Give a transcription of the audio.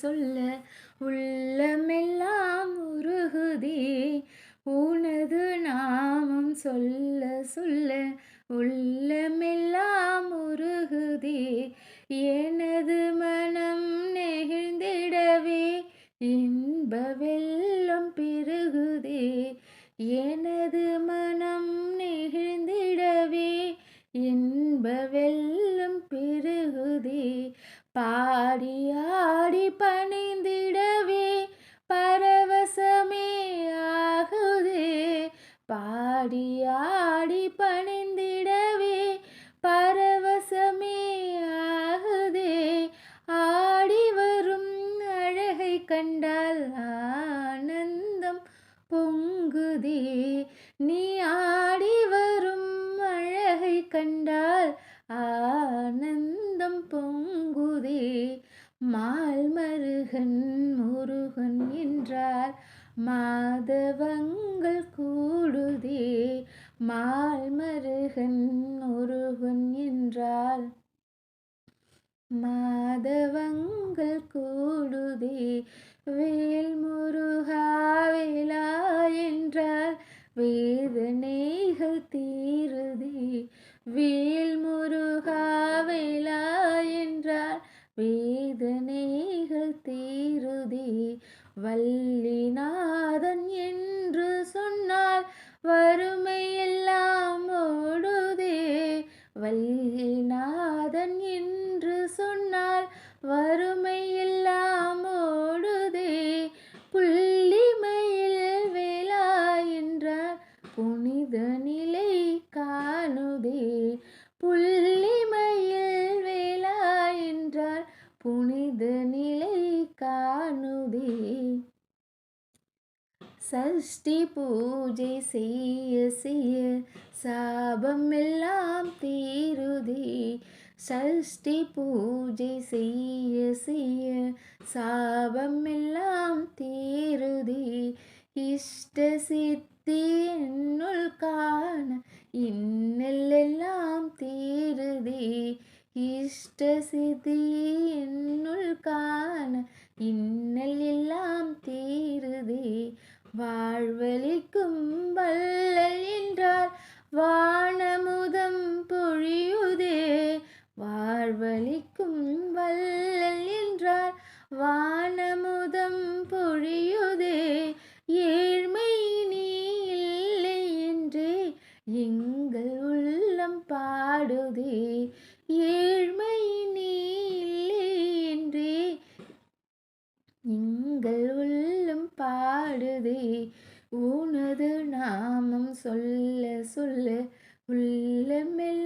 சொல்ல உள்ளமெல்லாம் உருகுதே. உனது நாமம் சொல்ல சொல்ல உள்ளமெல்லாம் உருகுதே. எனது மனம் நெகிழ்ந்திடவே இன்ப வெள்ளம் பெருகுதே. எனது மனம் நெகிழ்ந்திடவே இன்ப வெள்ளம் பெருகுதே. பாடியா பாடி ஆடி பணிந்திடவே பரவசமே ஆகுதே. ஆடி வரும் அழகை கண்டால் ஆனந்தம் பொங்குதே. நீ ஆடி வரும் அழகை கண்டால் ஆனந்தம் பொங்குதே. மால் மருகன் முருகன் என்றார். மாதவங்கள் கூடுதே மால் மருகன் முருகன் என்றால் மாதவங்கள் கூடுதே வேல் முருகா வேலா என்றால் வேதனைகள் தீருதே வேல் முருகா வேலா என்றால் வேதனைகள் தீருதே வல்ல வறுமையெல்லாம் ஓடுதே. வல்லிநாதன் என்று சொன்னால் வறுமையெல்லாம் ஓடுதே. புள்ளிமையில் வேளா என்றார் புனித நிலை காணுதே. புள்ளிமையில் வேளா என்றார் புனித நிலை காணுதே. சஷ்டி பூஜை செய்ய செய்ய சாபம் எல்லாம் தீருதே. சஷ்டி பூஜை செய்ய செய்ய சாபம் எல்லாம் தீருதே. இஷ்ட சித்தி என்னுள் காண இன்னெல்லாம் எல்லாம் தீருதே. இஷ்ட சித்தி என்னுள் காண இன்னல் எல்லாம் தீருதே. வாழ்வழிக்கும் வல்லல் என்றார் வானமுதம் பொழியுதே. வாழ்வழிக்கும் வல்லல் என்றார் வானமுதம் பொழியுதே. ஏழ்மை நீ இல்லை என்றே. எங்கள் உள்ளம் பாடுதே. ஏழ்மை நீ இல்லை என்றே. எங்கள் உள்ள பாடுதே. உனது நாமம் சொல்ல சொல்ல உள்ளமெல்லாம்